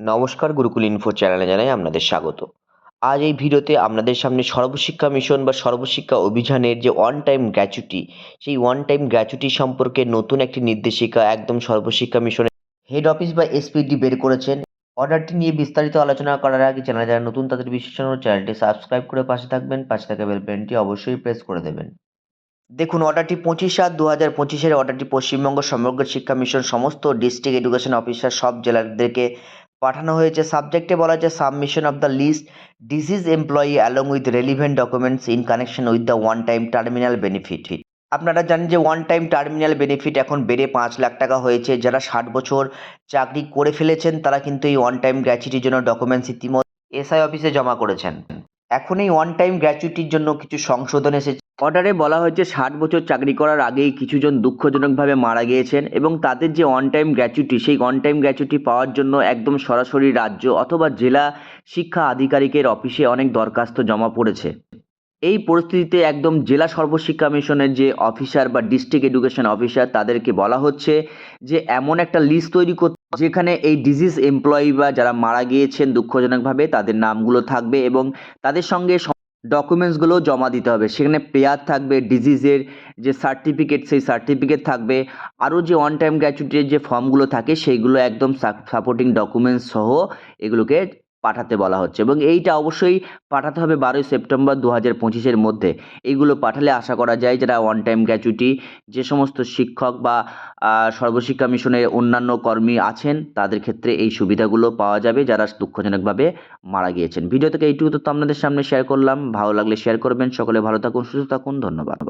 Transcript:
নমস্কার গুরুকুল ইনফো চ্যানেলে জানাই আপনাদের স্বাগত। আজ এই ভিডিওতে আপনাদের সামনে সর্বশিক্ষা মিশন বা সর্বশিক্ষা অভিযানের যে ওয়ান টাইম গ্র্যাচুটি সেই ওয়ান টাইম গ্র্যাচুটি সম্পর্কে নতুন একটি নির্দেশিকা একদম সর্বশিক্ষা মিশনের হেড অফিস বা এসপিডি বের করেছেন। অর্ডারটি নিয়ে বিস্তারিত আলোচনা করার আগে চ্যানেলে যারা নতুন তাদের বিশেষ চ্যানেলটি সাবস্ক্রাইব করে পাশে থাকবেন, পাশে থাকা বেল বাটনটি অবশ্যই প্রেস করে দেবেন। দেখুন অর্ডারটি পঁচিশ সাত দু হাজার পঁচিশের অর্ডারটি পশ্চিমবঙ্গ সমগ্র শিক্ষা মিশন সমস্ত ডিস্ট্রিক্ট এডুকেশন অফিসার সব জেলাদেরকে পাঠানো হয়েছে। সাবজেক্টে বলা হয়েছে submission of the list disease employee along with relevant documents in connection with the one time terminal benefit আপনারা জানেন যে ওয়ান টাইম টার্মিনাল বেনিফিট এখন বেড়ে পাঁচ লাখ টাকা হয়েছে। যারা ষাট বছর চাকরি করে ফেলেছেন, তারা কিন্তু এই ওয়ান টাইম গ্র্যাচুইটির জন্য ডকুমেন্টস ইতিমধ্যে এসআই অফিসে জমা করেছেন। এখন এই ওয়ান টাইম গ্র্যাচুইটির জন্য কিছু সংশোধন এসেছে। অর্ডারে বলা হয়েছে ষাট বছর চাকরি করার আগেই কিছুজন দুঃখজনকভাবে মারা গিয়েছেন এবং তাদের যে অন টাইম গ্র্যাচুইটি সেই অন টাইম গ্র্যাচুইটি পাওয়ার জন্য একদম সরাসরি রাজ্য অথবা জেলা শিক্ষা আধিকারিকের অফিসে অনেক দরখাস্ত জমা পড়েছে। এই পরিস্থিতিতে একদম জেলা সর্বশিক্ষা মিশনের যে অফিসার বা ডিস্ট্রিক্ট এডুকেশন অফিসার তাদেরকে বলা হচ্ছে যে এমন একটা লিস্ট তৈরি করতে যেখানে এই ডিজিজ এমপ্লয়ি বা যারা মারা গিয়েছেন দুঃখজনকভাবে তাদের নামগুলো থাকবে এবং তাদের সঙ্গে ডকুমেন্টসগুলো জমা দিতে হবে। সেখানে পেয়ার থাকবে ডিজিজের যে সার্টিফিকেট সেই সার্টিফিকেট থাকবে। আরও যে অন টাইম গ্র্যাচুইটির যে ফর্মগুলো থাকে, সেইগুলো একদম সাপোর্টিং ডকুমেন্টস সহ এগুলোকে পাঠাতে বলা হচ্ছে। এবং এইটা অবশ্যই পাঠাতে হবে বারোই সেপ্টেম্বর দু হাজার পঁচিশের মধ্যে। এইগুলো পাঠালে আশা করা যায় যারা ওয়ান টাইম গ্র্যাচুইটি যে সমস্ত শিক্ষক বা সর্বশিক্ষা মিশনের অন্যান্য কর্মী আছেন, তাদের ক্ষেত্রে এই সুবিধাগুলো পাওয়া যাবে যারা দুঃখজনকভাবে মারা গিয়েছেন। ভিডিও থেকে এইটুকু তো আপনাদের সামনে শেয়ার করলাম। ভালো লাগলে শেয়ার করবেন। সকলে ভালো থাকুন, সুস্থ থাকুন। ধন্যবাদ।